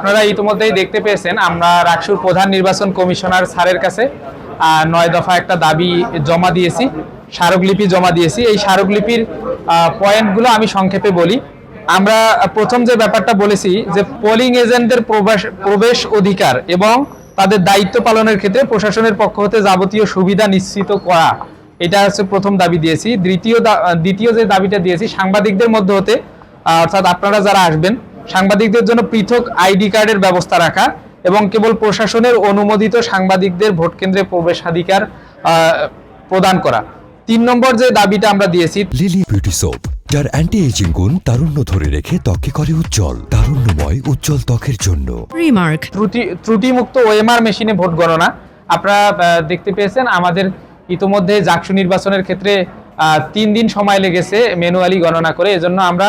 আপনারা ইতিমধ্যেই দেখতে পেয়েছেন, আমরা রাকসুর প্রধান নির্বাচন কমিশনার স্যারের কাছে নয় দফা একটা দাবি জমা দিয়েছি, স্মারকলিপি জমা দিয়েছি। এই স্মারকলিপির পয়েন্টগুলো আমি সংক্ষেপে বলি। আমরা প্রথম যে ব্যাপারটা বলেছি যে পোলিং এজেন্টদের প্রবেশ প্রবেশ অধিকার এবং তাদের দায়িত্ব পালনের ক্ষেত্রে প্রশাসনের পক্ষ হতে যাবতীয় সুবিধা নিশ্চিত করা, এটা হচ্ছে প্রথম দাবি দিয়েছি। দ্বিতীয় দ্বিতীয় যে দাবিটা দিয়েছি, সাংবাদিকদের মধ্যে হতে অর্থাৎ আপনারা যারা আসবেন সাংবাদিকদের জন্য পৃথক আইডি কার্ডের ব্যবস্থা রাখা এবং কেবল প্রশাসনের অনুমোদিত সাংবাদিকদের ভোট কেন্দ্রে প্রবেশাধিকার প্রদান করা। তিন নম্বর যে দাবিটা আমরা দিয়েছি লিলি বিউটি সোপ যার অ্যান্টি এজিং গুণ তারুণ্য ধরে রেখে ত্বকে করে উজ্জ্বল তারুণ্যময় উজ্জ্বল ত্বকের জন্য। Remark. ত্রুটি ত্রুটিমুক্ত ওএমআর মেশিনে ভোট গণনা। আপনারা দেখতে পেয়েছেন আমাদের ইতোমধ্যে জাকসু নির্বাচনের ক্ষেত্রে তিন দিন সময় লেগেছে ম্যানুয়ালি গণনা করে। এজন্য আমরা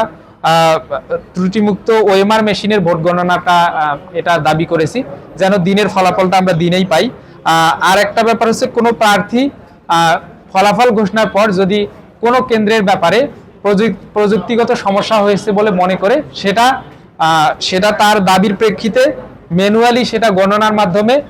ত্রুটিমুক্ত ওএমআর মেশিনের ভোট গণনাটা এটা দাবি করেছি, যেন দিনের ফলাফলটা আমরা দিনেই পাই। আর একটা ব্যাপার হচ্ছে, কোনো প্রার্থী ফলাফল ঘোষণার পর যদি কোনো কেন্দ্রের ব্যাপারে প্রযুক- প্রযুক্তিগত সমস্যা হয়েছে বলে মনে করে, সেটা সেটা তার দাবির প্রেক্ষিতে ম্যানুয়ালি সেটা গণনার মাধ্যমে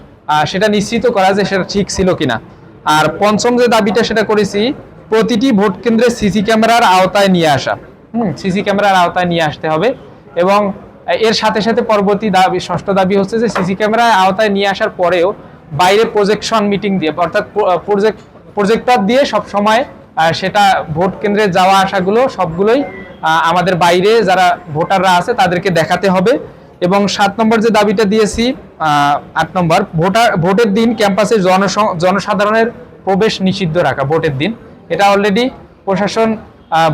সেটা নিশ্চিত করা যে সেটা ঠিক ছিল কিনা। আর পঞ্চম যে দাবিটা সেটা করেছি, প্রতিটি ভোট কেন্দ্রে সিসি ক্যামেরার আওতায় নিয়ে আসা। হুম, সিসি ক্যামেরার আওতায় নিয়ে আসতে হবে। এবং এর সাথে সাথে পরবর্তী দাবি, ষষ্ঠ দাবি হচ্ছে যে সিসি ক্যামেরার আওতায় নিয়ে আসার পরেও বাইরে প্রজেকশন মিটিং দিয়ে, অর্থাৎ প্রজেক্ট প্রজেক্টর দিয়ে সব সময় সেটা ভোট কেন্দ্রে যাওয়া আসাগুলো সবগুলোই আমাদের বাইরে যারা ভোটাররা আছে তাদেরকে দেখাতে হবে। এবং সাত নম্বর যে দাবিটা দিয়েছি আট নম্বর, ভোটার, ভোটের দিন ক্যাম্পাসে জনস- জনসাধারণের প্রবেশ নিষিদ্ধ রাখা, ভোটের দিন। এটা অলরেডি প্রশাসন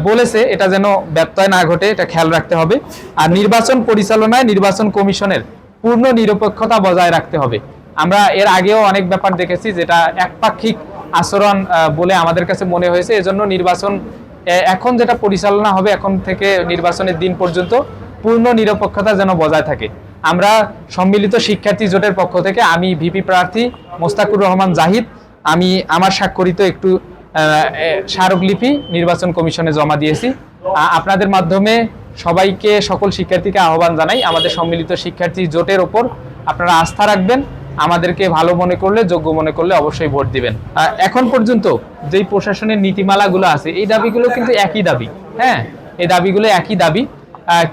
বলেছে, এটা যেন ব্যত্যয় না ঘটে, এটা খেয়াল রাখতে হবে। আর নির্বাচন পরিচালনায় নির্বাচন কমিশনের পূর্ণ নিরপেক্ষতা বজায় রাখতে হবে। আমরা এর আগেও অনেক ব্যাপার দেখেছি, যেটা একপাক্ষিক আচরণ বলে আমাদের কাছে মনে হয়েছে। এজন্য নির্বাচন এখন যেটা পরিচালনা হবে, এখন থেকে নির্বাচনের দিন পর্যন্ত পূর্ণ নিরপেক্ষতা যেন বজায় থাকে। আমরা সম্মিলিত শিক্ষার্থী জোটের পক্ষ থেকে, আমি ভিপি প্রার্থী মোস্তাকুর রহমান জাহিদ, আমি আমার স্বাক্ষরিত একটু স্মারকলিপি নির্বাচন কমিশনে জমা দিয়েছি। আপনাদের মাধ্যমে সবাইকে, সকল শিক্ষার্থীকে আহ্বান জানাই, আমাদের সম্মিলিত শিক্ষার্থী জোটের ওপর আপনারা আস্থা রাখবেন, আমাদেরকে ভালো মনে করলে, যোগ্য মনে করলে অবশ্যই ভোট দিবেন। এখন পর্যন্ত যেই প্রশাসনের নীতিমালাগুলো আছে, এই দাবিগুলো কিন্তু একই দাবি হ্যাঁ? এই দাবিগুলো একই দাবি।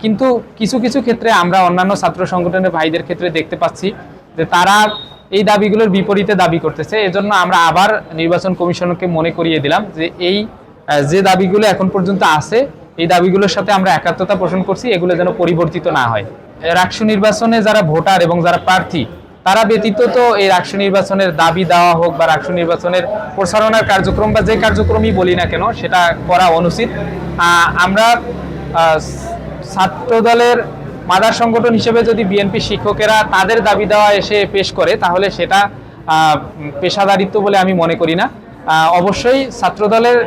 কিন্তু কিছু কিছু ক্ষেত্রে আমরা অন্যান্য ছাত্র সংগঠনের ভাইদের ক্ষেত্রে দেখতে পাচ্ছি যে তারা এই দাবিগুলোর বিপরীতে দাবি করতেছে। এজন্য আমরা আবার নির্বাচন কমিশনকে মনে করিয়ে দিলাম যে এই যে দাবিগুলো এখন পর্যন্ত আছে, এই দাবিগুলোর সাথে আমরা একাত্মতা পোষণ করছি, এগুলো যেন পরিবর্তিত না হয়। রাকসু নির্বাচনে যারা ভোটার এবং যারা প্রার্থী, তারা ব্যতীত তো এই রাকসু নির্বাচনের দাবি দেওয়া হোক বা রাকসু নির্বাচনের প্রসারণার কার্যক্রম বা যে কার্যক্রমই বলি না কেন, সেটা করা অনুচিত। আমরা ছাত্র দলের মাদার সংগঠন হিসেবে যদি বিএনপি শিক্ষকেরা তাদের দাবি দেওয়া এসে পেশ করে, তাহলে সেটা পেশাদারিত্ব বলে আমি মনে করি না। অবশ্যই ছাত্রদলের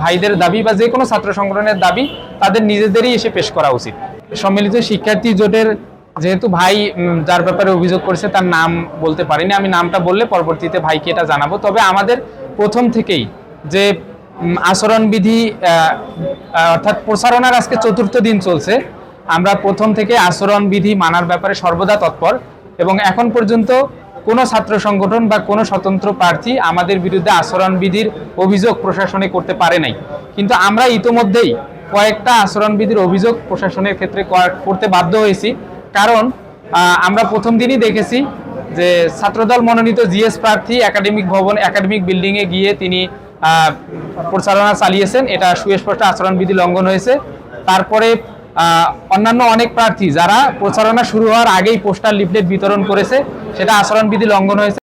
ভাইদের দাবি বা যে কোনো ছাত্র সংগঠনের দাবি তাদের নিজেদেরই এসে পেশ করা উচিত। সম্মিলিত শিক্ষার্থী জোটের যেহেতু ভাই যার ব্যাপারে অভিযোগ করেছে তার নাম বলতে পারিনি, আমি নামটা বললে পরবর্তীতে ভাইকে এটা জানাব। তবে আমাদের প্রথম থেকেই যে আচরণবিধি অর্থাৎ প্রসারণার আজকে চতুর্থ দিন চলছে আমরা প্রথম থেকে আচরণবিধি মানার ব্যাপারে সর্বদা তৎপর এবং এখন পর্যন্ত কোনো ছাত্র সংগঠন বা কোনো স্বতন্ত্র প্রার্থী আমাদের বিরুদ্ধে আচরণবিধির অভিযোগ প্রশাসনে করতে পারে নাই। কিন্তু আমরা ইতোমধ্যেই কয়েকটা আচরণবিধির অভিযোগ প্রশাসনের ক্ষেত্রে করতে বাধ্য হয়েছি। কারণ আমরা প্রথম দিনই দেখেছি যে ছাত্রদল মনোনীত জিএস প্রার্থী একাডেমিক ভবন, একাডেমিক বিল্ডিংয়ে গিয়ে তিনি প্রচারণা চালিয়েছেন। এটা সুস্পষ্ট আচরণবিধি লঙ্ঘন হয়েছে। তারপরে অন্যান্য অনেক প্রার্থী যারা প্রচারণা শুরু হওয়ার আগেই পোস্টার লিফলেট বিতরণ করেছে সেটা আচরণবিধি লঙ্ঘন হয়েছে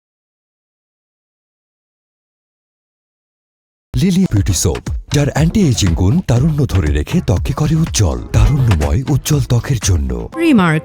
লিলি বিউটি সোপ যার অ্যান্টি এজিং গুণ তারুণ্য ধরে রেখে ত্বকে করে উজ্জ্বল তারুণ্যময় উজ্জ্বল ত্বকের জন্য Remark.